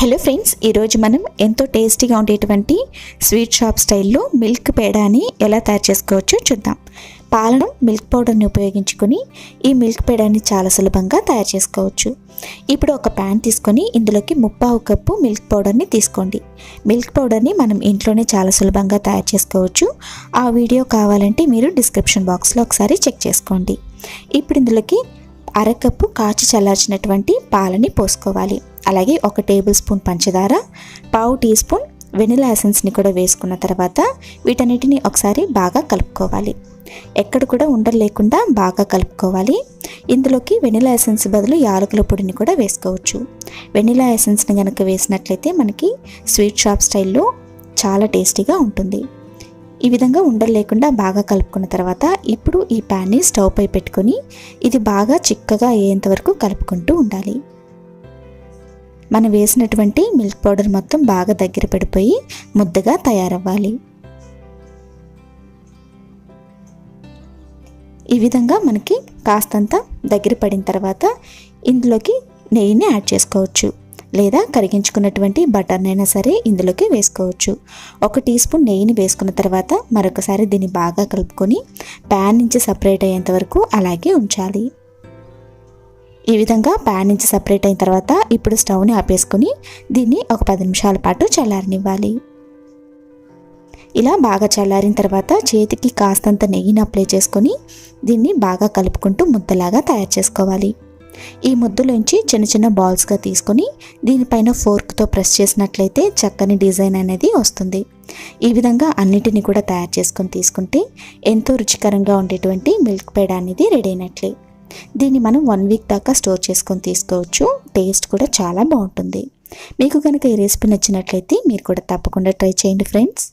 Hello friends ఈరోజు మనం ఎంతో టేస్టీగా ఉండేటువంటి స్వీట్ షాప్ స్టైల్లో మిల్క్ పేడాని ఎలా తయారు చేసుకోవచ్చో చూద్దాం. పాలను మిల్క్ పౌడర్ని ఉపయోగించుకొని ఈ మిల్క్ పేడాన్ని చాలా సులభంగా తయారు చేసుకోవచ్చు. ఇప్పుడు ఒక ప్యాన్ తీసుకొని ఇందులోకి ముప్పావు కప్పు మిల్క్ పౌడర్ని తీసుకోండి. మిల్క్ పౌడర్ని మనం ఇంట్లోనే చాలా సులభంగా తయారు చేసుకోవచ్చు. ఆ వీడియో కావాలంటే మీరు డిస్క్రిప్షన్ బాక్స్లో ఒకసారి చెక్ చేసుకోండి. ఇప్పుడు ఇందులోకి అరకప్పు కాచి చల్లార్చినటువంటి పాలని పోసుకోవాలి. అలాగే ఒక టేబుల్ స్పూన్ పంచదార పావు టీ స్పూన్ వెనిలా ఎసెన్స్ని కూడా వేసుకున్న తర్వాత వీటన్నిటిని ఒకసారి బాగా కలుపుకోవాలి. ఎక్కడ కూడా ఉండలు లేకుండా బాగా కలుపుకోవాలి. ఇందులోకి వెనిలా ఎసెన్స్ బదులు యాలకుల పొడిని కూడా వేసుకోవచ్చు. వెనిలా ఎసెన్స్ని కనుక వేసినట్లయితే మనకి స్వీట్ షాప్ స్టైల్లో చాలా టేస్టీగా ఉంటుంది. ఈ విధంగా ఉండలు లేకుండా బాగా కలుపుకున్న తర్వాత ఇప్పుడు ఈ ప్యాన్ని స్టవ్ పై పెట్టుకొని ఇది బాగా చిక్కగా అయ్యేంత వరకు కలుపుకుంటూ ఉండాలి. మనం వేసినటువంటి మిల్క్ పౌడర్ మొత్తం బాగా దగ్గర పడిపోయి ముద్దగా తయారవ్వాలి. ఈ విధంగా మనకి కాస్తంత దగ్గర పడిన తర్వాత ఇందులోకి నెయ్యిని యాడ్ చేసుకోవచ్చు. లేదా కరిగించుకున్నటువంటి బటర్నైనా సరే ఇందులోకి వేసుకోవచ్చు. ఒక టీ స్పూన్ నెయ్యిని వేసుకున్న తర్వాత మరొకసారి దీన్ని బాగా కలుపుకొని ప్యాన్ నుంచి సపరేట్ అయ్యేంత వరకు అలాగే ఉంచాలి. ఈ విధంగా ప్యాన్ నుంచి సపరేట్ అయిన తర్వాత ఇప్పుడు స్టవ్ని ఆపేసుకొని దీన్ని ఒక పది నిమిషాల పాటు చల్లారనివ్వాలి. ఇలా బాగా చల్లారిన తర్వాత చేతికి కాస్తంత నెయ్యిని అప్లై చేసుకొని దీన్ని బాగా కలుపుకుంటూ ముద్దలాగా తయారు చేసుకోవాలి. ఈ ముద్దులోంచి చిన్న చిన్న బాల్స్గా తీసుకొని దీనిపైన ఫోర్క్తో ప్రెస్ చేసినట్లయితే చక్కని డిజైన్ అనేది వస్తుంది. ఈ విధంగా అన్నిటిని కూడా తయారు చేసుకొని తీసుకుంటే ఎంతో రుచికరంగా ఉండేటువంటి మిల్క్ పేడ అనేది రెడీ అయినట్లే. దీన్ని మనం వన్ వీక్ దాకా స్టోర్ చేసుకొని తీసుకోవచ్చు. టేస్ట్ కూడా చాలా బాగుంటుంది. మీకు కనుక ఈ రెసిపీ నచ్చినట్లయితే మీరు కూడా తప్పకుండా ట్రై చేయండి ఫ్రెండ్స్.